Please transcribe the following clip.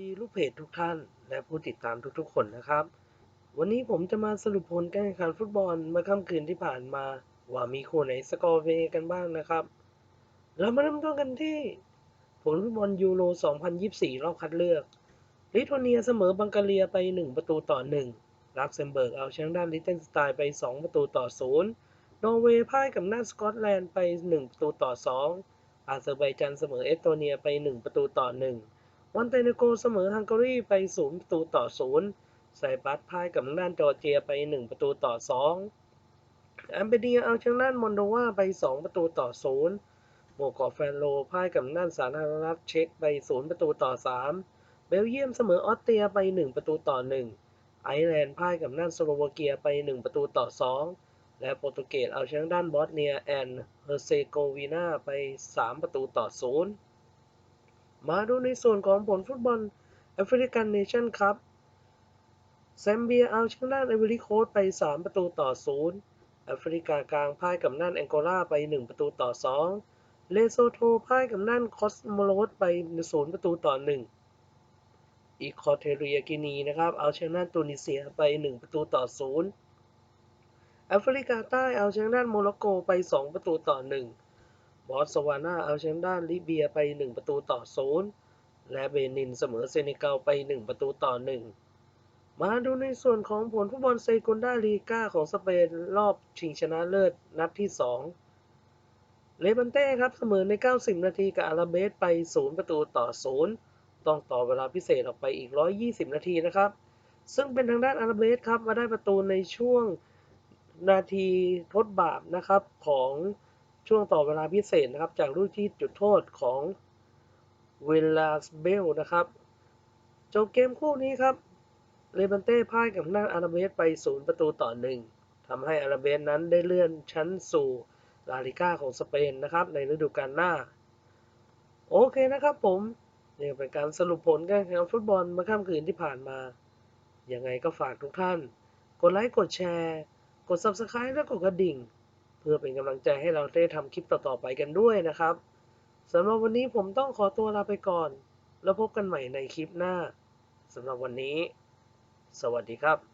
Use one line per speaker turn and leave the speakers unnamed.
ดีลูกเพจทุกท่าน และผู้ติดตามทุกๆ คนนะครับ วันนี้ผมจะมาสรุปผลการแข่งขันฟุตบอลเมื่อค่ำคืนที่ผ่านมา ว่ามีคู่ไหนสกอร์เป็นกันบ้างนะครับ เรามาเริ่มต้นกันที่ ผลฟุตบอลยูโร 2024 รอบคัดเลือก ลิทัวเนียเสมอบังกาเรียไป 1 ประตูต่อ 1 ลักเซมเบิร์กเอาชนะด้านลิเทนสไตน์ไป 2 ประตูต่อ 0 นอร์เวย์พ่ายกับหน้าสกอตแลนด์ไป 1 ประตูต่อ 2 อาเซอร์ไบจันเสมอเอสโตเนียไป 1 ประตูต่อ 1 มอนเตเนโกเสมอฮังการีไป 0 ประตูต่อ 0 ไซปรัสพ่ายกับด้านจอร์เจียไป 1 ประตูต่อ 2 แอมเบเดียเอาชนะด้านมอนโดวาไป 2 ประตูต่อ 0 โมกอฟแฟนโลพ่ายกับด้านสาธารณรัฐเช็กไป 0 ประตูต่อ 3 เบลเยียมเสมอออสเตรียไป 1 ประตูต่อ 1 ไอร์แลนด์พ่ายกับด้านสโลวาเกียไป 1 ประตูต่อ 2 และโปรตุเกสเอาชนะด้านบอสเนียแอนด์เฮอร์เซโกวีนาไป 3 ประตูต่อ 0 มาดูในส่วนของผลฟุตบอลแอฟริกันเนชั่นครับแซมเบียเอาชนะไอวอรี่โคสไป 3 ประตูต่อ 0 แอฟริกากลางพ่ายกับด้านแองโกลาไป 1 ประตูต่อ 2 เลโซโทพ่ายกับด้านคอสโมโลสไป 0 ประตูต่อ 1 อีคอเทเรียกินีนะครับเอาชนะตูนิเซียไป 1 ประตูต่อ 0 แอฟริกาใต้เอาชนะโมร็อกโกไป 2 ประตูต่อ 1 บอตสวานาเอาชนะด้านลิเบียไป 1 ประตูต่อ 0 และเบนินเสมอเซเนกัลไป 1 ประตูต่อ 1 มาดูในส่วนของผลฟุตบอลเซกุนดาลีกาของสเปนรอบชิงชนะเลิศนัดที่ 2 เลบันเต้ครับเสมอใน 90 นาทีกับอาราเบสไป 0 ประตูต่อ 0 ต้องต่อเวลาพิเศษออกไปอีก 120 นาทีนะครับ ซึ่งเป็นทางด้านอาราเบสครับมาได้ประตูในช่วงนาทีทดบาปนะครับของ ช่วงต่อเวลาพิเศษนะครับ จากลูกที่จุดโทษของเวลาสเบลนะครับจบเกมคู่นี้ครับเลบันเต้พ่ายกับด้านอาราเบสไป 0 ประตูต่อ 1ทำให้อาราเบสนั้นได้เลื่อนชั้นสู่ลาลิก้าของสเปนนะครับ ในฤดูกาลหน้า โอเคนะครับผม นี่เป็นการสรุปผลการแข่งขันฟุตบอลเมื่อค่ำคืนที่ผ่านมา ยังไงก็ฝากทุกท่าน กดไลค์ กดแชร์ กด Subscribe และกดกระดิ่ง เพื่อเป็นกำลังใจให้เราได้ทำคลิปต่อๆไปกันด้วยนะครับสำหรับวันนี้ผมต้องขอตัวลาไปก่อน แล้วพบกันใหม่ในคลิปหน้าสำหรับวันนี้ สวัสดีครับ